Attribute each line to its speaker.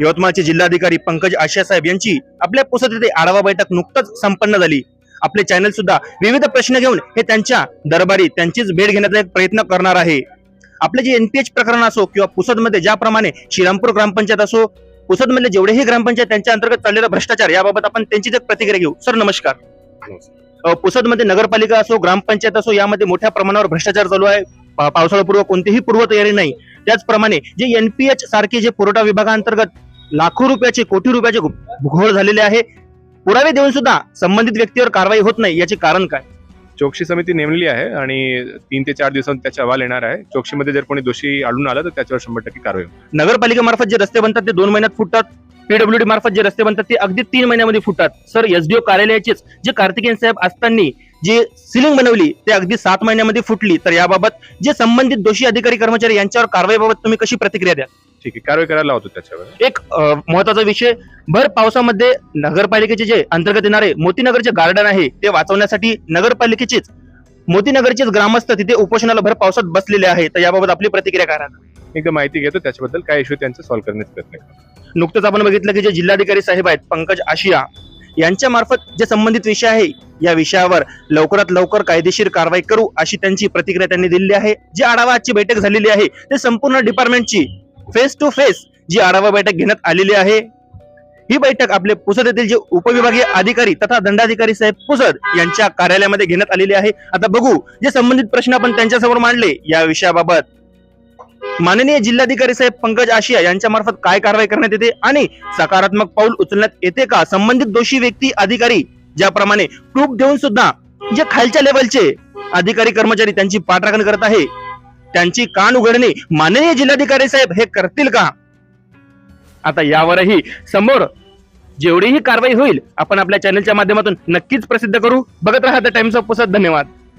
Speaker 1: यवतमाळचे जिल्हाधिकारी पंकज आशिया साहेब यांची आपल्या पुसद येथे आढावा बैठक नुकतंच संपन्न झाली. आपले चॅनल सुद्धा विविध प्रश्न घेऊन हे त्यांच्या दरबारी त्यांचीच भेट घेण्याचा एक प्रयत्न करणार आहे. आपले जे एनपीएच प्रकरण असो किंवा पुसदमध्ये ज्याप्रमाणे श्रीरामपूर ग्रामपंचायत असो पुसदमधले जेवढेही ग्रामपंचायत त्यांच्या अंतर्गत चाललेला भ्रष्टाचार याबाबत आपण त्यांचीच एक प्रतिक्रिया घेऊ. सर नमस्कार. पुसदमध्ये नगरपालिका असो ग्रामपंचायत असो यामध्ये मोठ्या प्रमाणावर भ्रष्टाचार चालू आहे. पा- पावसाळापूर्व कोणतीही पूर्वतयारी नाही. त्याचप्रमाणे जे एनपीएच सारखे जे पुरवठा विभागांतर्गत लाखो रुपयाचे कोटी रुपयाचे घोळ झालेले आहे पुरावे देऊन सुद्धा संबंधित व्यक्तीवर कारवाई होत नाही याचे कारण काय?
Speaker 2: चौकशी समिती नेमलेली आहे आणि तीन ते चार दिवसांत त्याचा अहवाल येणार आहे. चौकशीमध्ये जर कोणी दोषी आढळून आला तर त्याच्यावर शंभर टक्के कारवाई.
Speaker 1: नगरपालिकेमार्फत जे रस्ते बनतात ते दोन महिन्यात फुटतात. पीडब्ल्यूडी मार्फत जे रस्ते बनतात ते अगदी तीन महिन्यामध्ये फुटतात. सर एसडीओ कार्यालयाचेच जे कार्तिकेयन साहेब असताना जे सिलिंग बनवली ते अगदी सात महिन्यामध्ये फुटली. तर याबाबत जे संबंधित दोषी अधिकारी कर्मचारी यांच्यावर कारवाईबाबत तुम्ही कशी प्रतिक्रिया द्या
Speaker 2: ठीक आहे कारवाई करायला होतो त्याच्यावर.
Speaker 1: एक महत्त्वाचा विषय भर पावसामध्ये नगरपालिकेचे जे अंतर्गत येणारे मोतीनगरचे गार्डन आहे ते वाचवण्यासाठी नगरपालिकेचेच मोतीनगरचेच ग्रामस्थ तिथे उपोषणाला भर पावसात बसलेले आहे. तर याबाबत आपली प्रतिक्रिया काय राहणार?
Speaker 2: एकदा माहिती घेतो त्याच्याबद्दल काय इश्यू त्यांचं सॉल्व्ह करण्याचा प्रयत्न
Speaker 1: नुकतंच आपण बघितलं की जे जिल्हाधिकारी साहेब आहेत पंकज आशिया यांच्या मार्फत जे संबंधित विषय आहे या विषयावर लवकरात लवकर कायदेशीर कारवाई करू अशी त्यांची प्रतिक्रिया त्यांनी दिलेली आहे. जी आढावा आजची बैठक झालेली आहे ते संपूर्ण डिपार्टमेंटची फेस टू फेस जी आढावा बैठक घेण्यात आलेली आहे. ही बैठक आपले पुसद येथील जे उपविभागीय अधिकारी तथा दंडाधिकारी साहेब पुसद यांच्या कार्यालयामध्ये घेण्यात आलेली आहे. आता बघू जे संबंधित प्रश्न आपण त्यांच्यासमोर मांडले या विषयाबाबत माननीय जिल्हाधिकारी साहेब पंकज आशिया यांच्या मार्फत काय कारवाई करण्यात येते आणि सकारात्मक पाऊल उचलण्यात येते का? संबंधित दोषी व्यक्ती अधिकारी ज्याप्रमाणे प्रूफ देऊन सुद्धा जे खालच्या लेवलचे अधिकारी कर्मचारी त्यांची पाठराखण करत आहे त्यांची कान उघडणे माननीय जिल्हाधिकारी साहेब हे करतील का? आता यावरही समोर जेवढीही कारवाई होईल आपण आपल्या चॅनलच्या माध्यमातून नक्कीच प्रसिद्ध करू. बघत राहा द टाइम्स ऑफ पुसत धन्यवाद.